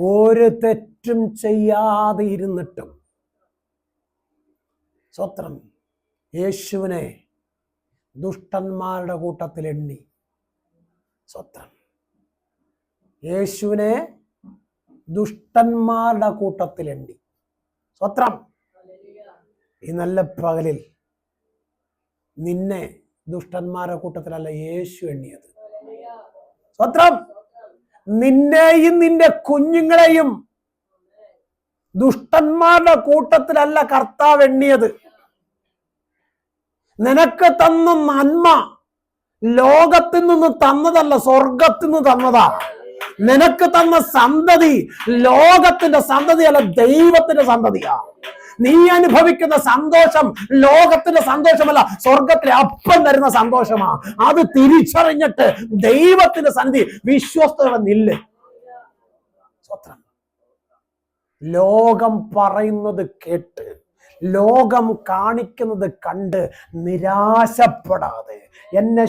ഒരു തെറ്റും ചെയ്യാതെ ഇരുന്നിട്ടും സ്വത്രം യേശുവിനെ ദുഷ്ടന്മാരുടെ കൂട്ടത്തിൽ എണ്ണി. സ്വത്രം. യേശുവിനെ ദുഷ്ടന്മാരുടെ കൂട്ടത്തിൽ എണ്ണി. സ്വത്രം. ഈ നല്ല പകലിൽ നിന്നെ ദുഷ്ടന്മാരുടെ കൂട്ടത്തിലല്ല യേശു എണ്ണിയത്. സ്വത്രം. നിന്നെയും നിന്റെ കുഞ്ഞുങ്ങളെയും ദുഷ്ടന്മാരുടെ കൂട്ടത്തിലല്ല കർത്താവ് എണ്ണിയത്. നിനക്ക് തന്ന നന്മ ലോകത്തിൽ നിന്ന് തന്നതല്ല സ്വർഗത്തിൽ നിന്ന് തന്നതാ. നിനക്ക് തന്ന സന്തതി ലോകത്തിന്റെ സന്തതിയല്ല ദൈവത്തിന്റെ സന്തതിയാ. നീ അനുഭവിക്കുന്ന സന്തോഷം ലോകത്തിന്റെ സന്തോഷമല്ല സ്വർഗത്തിലെ അപ്പം തരുന്ന സന്തോഷമാ. അത് തിരിച്ചറിഞ്ഞിട്ട് ദൈവത്തിന്റെ സന്ധി വിശ്വസ്തയുടെ നില്ല്. ലോകം പറയുന്നത് കേട്ട് ലോകം കാണിക്കുന്നത് കണ്ട് നിരാശപ്പെടാതെ എന്നെ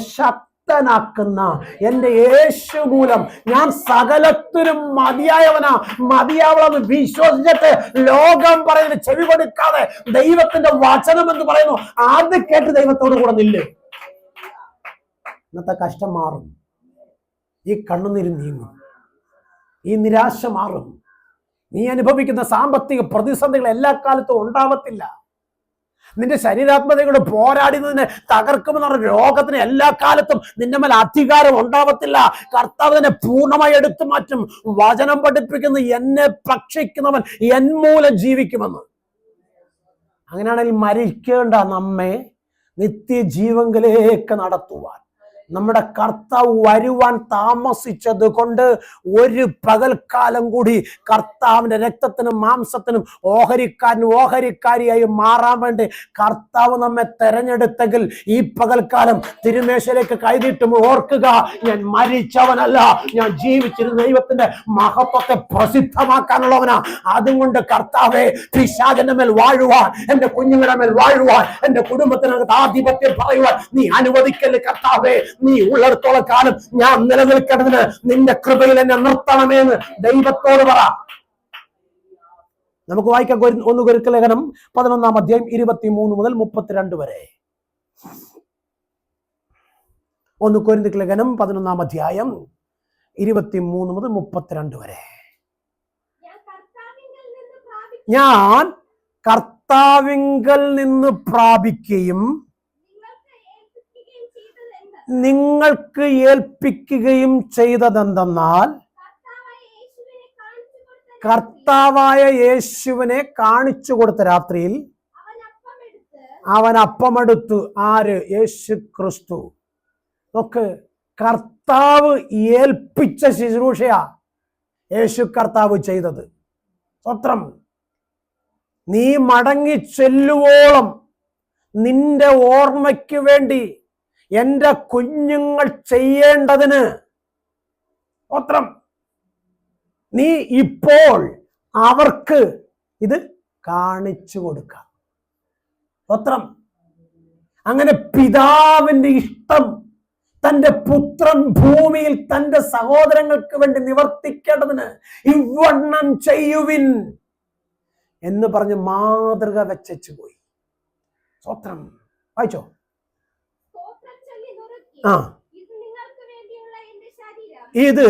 ശക്തനാക്കുന്ന എന്റെ യേശു മൂലം ഞാൻ സകലത്തിനും മതിയായവനാ. മതിയാവണമെന്ന് വിശ്വസിച്ചിട്ട് ലോകം പറയുന്നത് ചെവി കൊടുക്കാതെ ദൈവത്തിന്റെ വചനം എന്ന് പറയുന്നു. ആദ്യ കേട്ട് ദൈവത്തോട് കൂടെ നില്ല്. ഇന്നത്തെ കഷ്ടം മാറും. ഈ കണ്ണുനീര് നീങ്ങും. ഈ നിരാശ മാറും. നീ അനുഭവിക്കുന്ന സാമ്പത്തിക പ്രതിസന്ധികൾ എല്ലാ കാലത്തും ഉണ്ടാവത്തില്ല. നിന്റെ ശരീരാത്മതയോട് പോരാടുന്നതിനെ തകർക്കുമെന്ന് പറഞ്ഞ രോഗത്തിന് എല്ലാ കാലത്തും നിന്റെ മേൽ അധികാരം ഉണ്ടാവത്തില്ല. കർത്താവ് തന്നെ പൂർണമായി എടുത്തു മാറ്റും വചനം പഠിപ്പിക്കുന്ന. എന്നെ ഭക്ഷിക്കുന്നവൻ എൻ മൂലം ജീവിക്കുമെന്ന്. അങ്ങനെയാണെങ്കിൽ മരിക്കേണ്ട നമ്മെ നിത്യജീവങ്കിലേക്ക് നടത്തുവാൻ നമ്മുടെ കർത്താവ് വരുവാൻ താമസിച്ചത് കൊണ്ട് ഒരു പകൽക്കാലം കൂടി കർത്താവിന്റെ രക്തത്തിനും മാംസത്തിനും ഓഹരിക്കാരനും ഓഹരിക്കാരിയായി മാറാൻ വേണ്ടി കർത്താവ് നമ്മെ തെരഞ്ഞെടുത്തെങ്കിൽ ഈ പകൽക്കാലം തിരുമേശയിലേക്ക് കൈനീട്ടും ഓർക്കുക ഞാൻ മരിച്ചവനല്ല ഞാൻ ജീവിച്ചിരുന്ന ദൈവത്തിന്റെ മഹത്വത്തെ പ്രസിദ്ധമാക്കാനുള്ളവനാ. അതുകൊണ്ട് കർത്താവെ പിശാചന്റെ മേൽ വാഴുവാൻ എന്റെ കുഞ്ഞുങ്ങളുടെ മേൽ വാഴുവാൻ എന്റെ കുടുംബത്തിനകത്ത് ആധിപത്യം പറയുവാൻ നീ അനുവദിക്കൽ കർത്താവെ? നീ ഉള്ളിടത്തോളം കാലം ഞാൻ നിലനിൽക്കേണ്ടതിന് നിന്റെ കൃപയിൽ എന്നെ നിർത്തണമെന്ന് ദൈവത്തോട് പറ. നമുക്ക് വായിക്കാം ഒന്ന് കുരുക്ക ലേഖനം പതിനൊന്നാം അധ്യായം ഇരുപത്തി മൂന്ന് മുതൽ മുപ്പത്തിരണ്ട് വരെ. ഒന്ന് കൊരിന്തിക്ക് ലേഖനം പതിനൊന്നാം അധ്യായം ഇരുപത്തി മൂന്ന് മുതൽ മുപ്പത്തിരണ്ട് വരെ. ഞാൻ കർത്താവിങ്കൽ നിന്ന് പ്രാപിക്കുകയും നിങ്ങൾക്ക് ഏൽപ്പിക്കുകയും ചെയ്തതെന്തെന്നാൽ കർത്താവായ യേശുവിനെ കാണിച്ചു കൊടുത്ത രാത്രിയിൽ അവൻ അപ്പമെടുത്തു. ആര്? യേശു ക്രിസ്തു നോക്ക് കർത്താവ് ഏൽപ്പിച്ച ശുശ്രൂഷയാ യേശു കർത്താവ് ചെയ്തത്. സ്വത്രം. നീ മടങ്ങി ചെല്ലുവോളം നിന്റെ ഓർമ്മയ്ക്ക് വേണ്ടി എന്റെ കുഞ്ഞുങ്ങൾ ചെയ്യേണ്ടതിന്. സ്വത്രം നീ ഇപ്പോൾ അവർക്ക് ഇത് കാണിച്ചു കൊടുക്കാം സ്വത്രം അങ്ങനെ പിതാവിന്റെ ഇഷ്ടം തന്റെ പുത്രൻ ഭൂമിയിൽ തന്റെ സഹോദരങ്ങൾക്ക് വേണ്ടി നിവർത്തിക്കേണ്ടതിന് ഇവണ്ണം ചെയ്യുവിൻ എന്ന് പറഞ്ഞ് മാതൃക വെച്ചു പോയി. സ്വത്രം വായിച്ചോ? സ്തോത്രം ആ. ഇത്